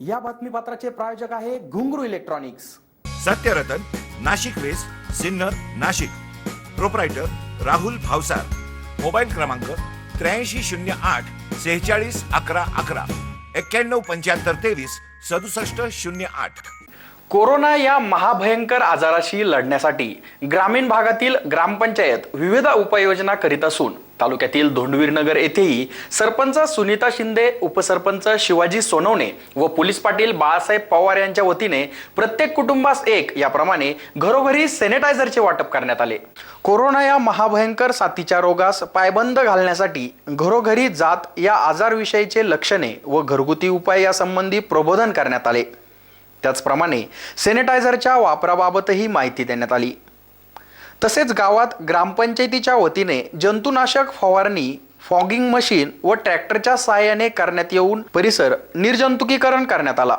या बातमीपत्राचे प्रायोजक आहे Ghungru electronics. Satyaratan Nashik west Sinnar Nashik. Proprietor Rahul Bhavsar. Mobile क्रमांक त्र्याऐंशी शून्य आठ सेहेचाळीस अकरा अकरा. एक्क्याण्णव पंच्याहत्तर तेवीस सदुसष्ट शून्य आठ. कोरोना या महाभयंकर आजाराशी लढण्यासाठी ग्रामीण भागातील ग्रामपंचायत विविध उपाययोजना करीत असून तालुक्यातील धोंडवीरनगर येथेही सरपंच सुनीता शिंदे उपसरपंच शिवाजी सोनवणे व पोलीस पाटील बाळासाहेब पवार यांच्या वतीने प्रत्येक कुटुंबास एक याप्रमाणे घरोघरी सॅनिटायझरचे वाटप करण्यात आले. कोरोना या महाभयंकर साथीच्या रोगास पायबंद घालण्यासाठी घरोघरी जात या आजारविषयीचे लक्षणे व घरगुती उपाय यासंबंधी प्रबोधन करण्यात आले. त्याचप्रमाणे सॅनिटायझरच्या वापराबाबतही माहिती देण्यात आली. तसेच गावात ग्रामपंचायतीच्या वतीने जंतुनाशक फवारणी फॉगिंग मशीन व ट्रॅक्टरच्या सहाय्याने करण्यात येऊन परिसर निर्जंतुकीकरण करण्यात आला.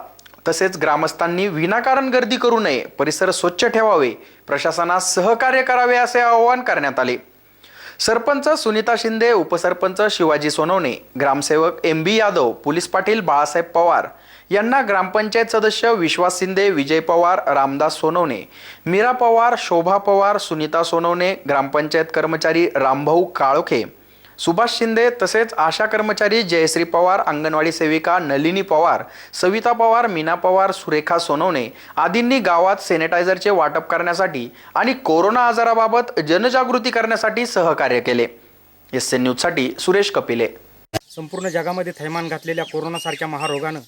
तसेच ग्रामस्थांनी विनाकारण गर्दी करू नये परिसर स्वच्छ ठेवावे प्रशासनास सहकार्य करावे असे आवाहन करण्यात आले. सरपंच सुनीता शिंदे उपसरपंच शिवाजी सोनवणे ग्रामसेवक M B Yadav police Patil Balasaheb Pawar यांना ग्रामपंचायत सदस्य विश्वास शिंदे विजय पवार रामदास सोनवणे मीरा पवार शोभा पवार सुनीता सोनवणे ग्रामपंचायत कर्मचारी रामभाऊ काळोखे सुभाष शिंदे तसेच आशा कर्मचारी जयश्री पवार अंगणवाडी सेविका नलिनी पवार सविता पवार मीना पवार सुरेखा सोनवणे आदींनी गावात सॅनिटायझरचे वाटप करण्यासाठी आणि कोरोना आजाराबाबत जनजागृती करण्यासाठी सहकार्य केले. एस एन न्यूजसाठी सुरेश कपिले. संपूर्ण जगामध्ये थैमान घातलेल्या कोरोनासारख्या महारोगानं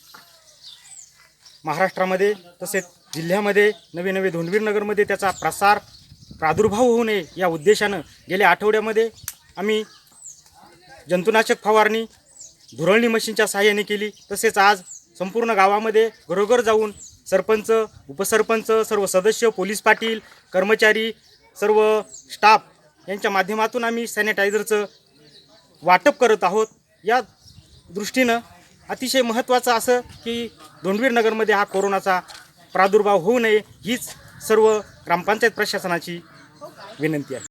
महाराष्ट्रामध्ये तसेच जिल्ह्यामध्ये नवे नवे धोंडवीर नगरमध्ये त्याचा प्रसार प्रादुर्भाव होऊ नये या उद्देशानं गेल्या आठवड्यामध्ये आम्ही जंतुनाशक फवारणी धुरळणी मशीनच्या सहाय्याने केली. तसेच आज संपूर्ण गावामध्ये घरोघर जाऊन सरपंच उपसरपंच सर्व सदस्य पोलीस पाटील कर्मचारी सर्व स्टाफ यांच्या माध्यमातून आम्ही सॅनिटायझरचं वाटप करत आहोत. या दृष्टीनं अतिशय महत्त्वाचं असं की दोंडवीर नगरमध्ये हा कोरोनाचा प्रादुर्भाव होऊ नये हीच सर्व ग्रामपंचायत प्रशासनाची विनंती आहे.